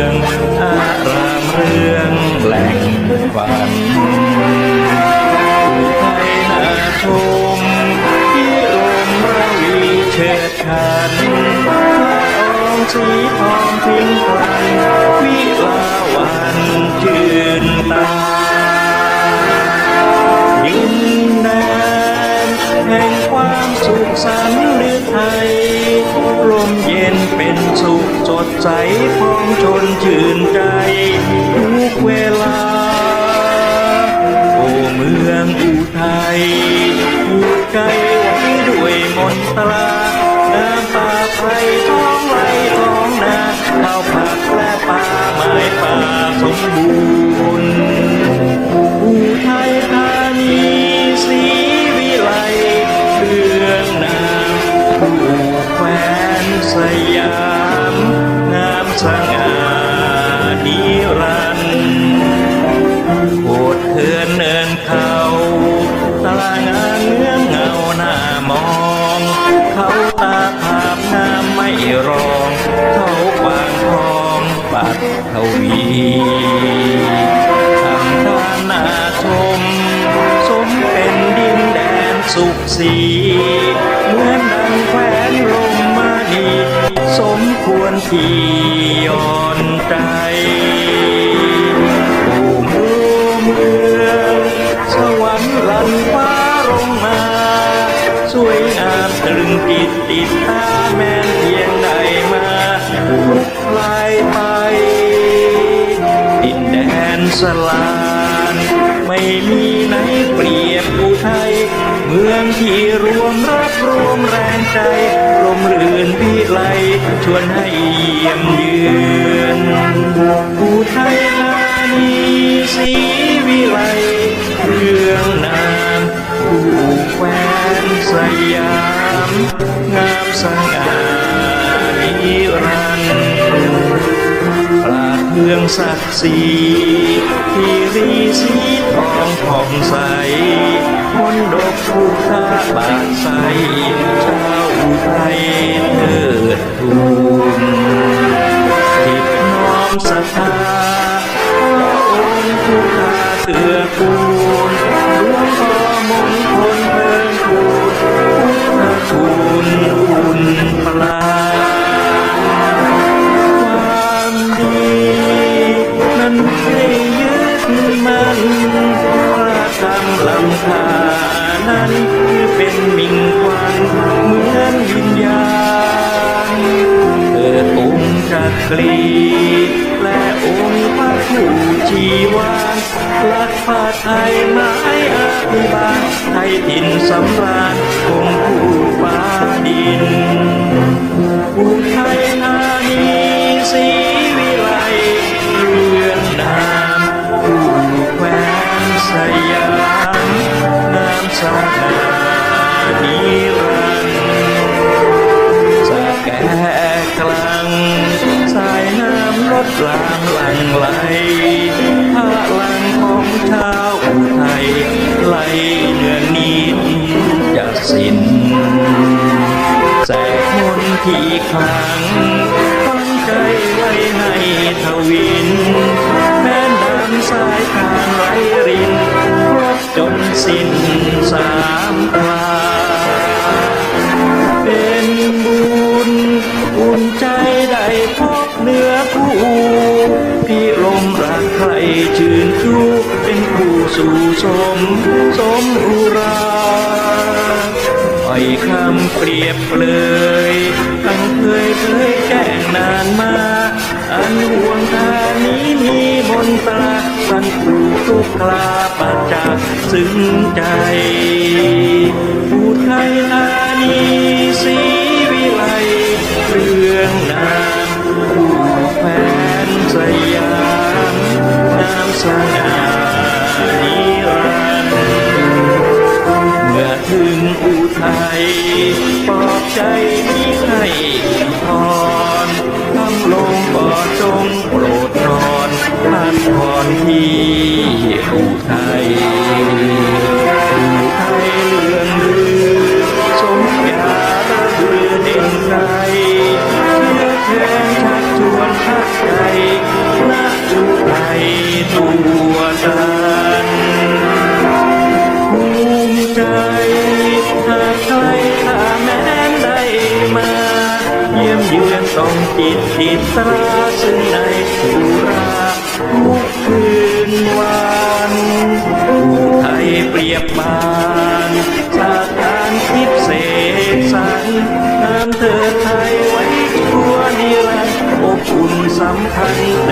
องอารามเรืองแหล่งฝันอุทัยนาชมที่ลมระวีเชิดชันพระองค์สีทองพิงพ สดใสของชนชื่นใจ ทุกเวลา โอ้เมืองอุทัยผูกใจไว้ด้วยมนตราน้ำป่าไพรท้องไรท้องนาข้าวผักและป่าไม้ป่าสมบูรณ์อุทัยธานีศรีวิไลเรื่องนามผู้แควนสยาม ทวีทำทานาชม สมเป็นดินแดนสุขสีเหมือนดังแควนลมมานีสมควรที่ย่อนใจโอ้เมืองเมืองสวรรค์ลันฟ้าลงมา สวยงามตรึงติดติดตา สลานไม่มีไหนเปรียบอุทัยเมืองที่รวมรับรวมแรงใจลมรื่นวิไลชวนให้เยี่ยมเยือนอุทัยธานีศรีวิไลเรื่องนามผู้แควนสยาม งามสง่านิรันดร์ปรา มืองศักดิ์ศรีที่รีสีทองผ่องใสมนดกพุทธาบานใส ค์จักรีและองค์พระผู้ชีวานรักผ้าไทยไม้อาภิบาลไทยถิ่นสำราญคงผู้ฟ้าดินอุทัยธานีศรีวิไลเรื่องนามผู้แควนสยามงามสง่านิรัน ล้างหลังไหลพลังของชาวอุทัยไหลเนืองนิดจะสิ้นแสกมนที่คลังตั้งใจไว้ให้ทวิน สู่สมสมอุราอ้อยคำเปรียบเปรยตั้งเคยเคยแจ้งนานมาอันห่วงทานี้มีบนตราสันผูทุกคลาประจักษ์ซึ้งใจผู้ไทยธานีศรีวิไลเรื่องนามผู้แฟนสยามงา ไทยปลอบใจนี้ให้พรน้ำลงบ่อจงโปรดนอนท่นพรที่อุทัยอุทัยเลื่อนลือสมยาระเบือเด่นใจเลือแทงชักชวนพักใจณอุทัยตัวตา มเยืองจิตติดตราซึ่งในสุราทุกคืนวันผู้ไทยเปรียบบานจากการคิดเสกสรรนามเธอไทยไว้ชั่วนิรันดร์อบอุ่นสัมพันธ์